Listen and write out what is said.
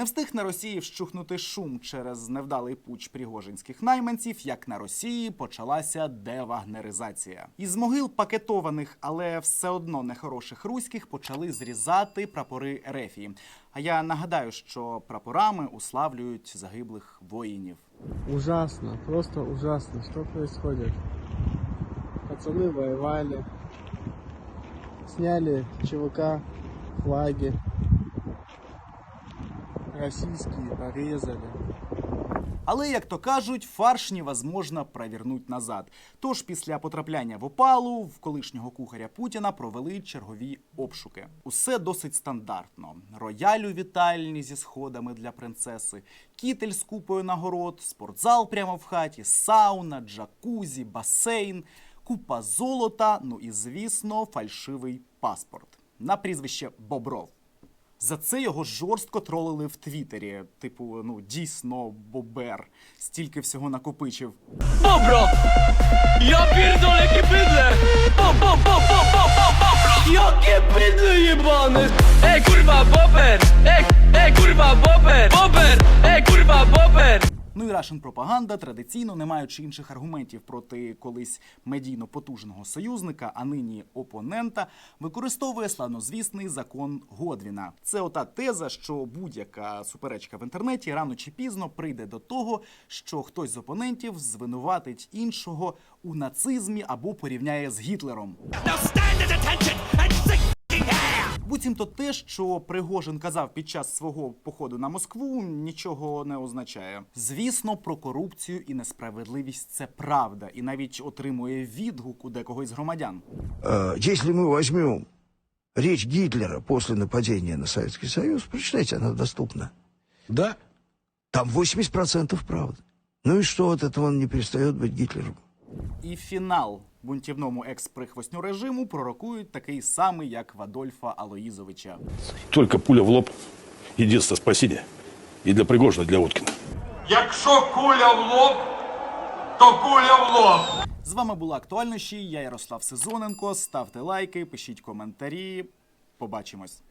Не встиг на Росії вщухнути шум через невдалий пуч пригожинських найманців, як на Росії почалася девагнеризація. Із могил пакетованих, але все одно нехороших руських почали зрізати прапори Ерефії. А я нагадаю, що прапорами уславлюють загиблих воїнів. Ужасно, просто ужасно. Что происходит? Пацаны воевали, сняли ЧВК, флаги, российские порезали. Але, як то кажуть, фарш невозможно провернуть назад. Тож після потрапляння в опалу в колишнього кухаря Путіна провели чергові обшуки. Усе досить стандартно: рояль у вітальні зі сходами для принцеси, кітель з купою нагород, спортзал прямо в хаті, сауна, джакузі, басейн, купа золота. Ну і звісно, фальшивий паспорт на прізвище Бобров. За це його жорстко тролили в Твіттері. Типу, ну дійсно бобер. Стільки всього накопичив. Бобро! Я pierdolę, jakie bydle! Bo, bo, bo, Ну і Рашен пропаганда традиційно, не маючи інших аргументів проти колись медійно потужного союзника, а нині опонента, використовує славнозвісний закон Годвіна. Це ота теза, що будь-яка суперечка в інтернеті рано чи пізно прийде до того, що хтось з опонентів звинуватить іншого у нацизмі або порівняє з Гітлером. Буцімто те, що Пригожин казав під час свого походу на Москву, нічого не означає. Звісно, про корупцію і несправедливість це правда, і навіть отримує відгук у декого із громадян. Э, Если мы возьмем речь Гитлера после нападения на Советский Союз, прочитайте, она доступна. Да? Там 80% правды. Ну и что от этого он не перестает быть Гитлером? І фінал бунтівному екс-прихвостню режиму пророкують такий самий, як в Адольфа Алоїзовича. Только пуля в лоб – единственное спасение. И для Пригожина, и для Уткина. Якщо куля в лоб, то куля в лоб. З вами була актуальніші. Я Ярослав Сезоненко. Ставте лайки, пишіть коментарі. Побачимось.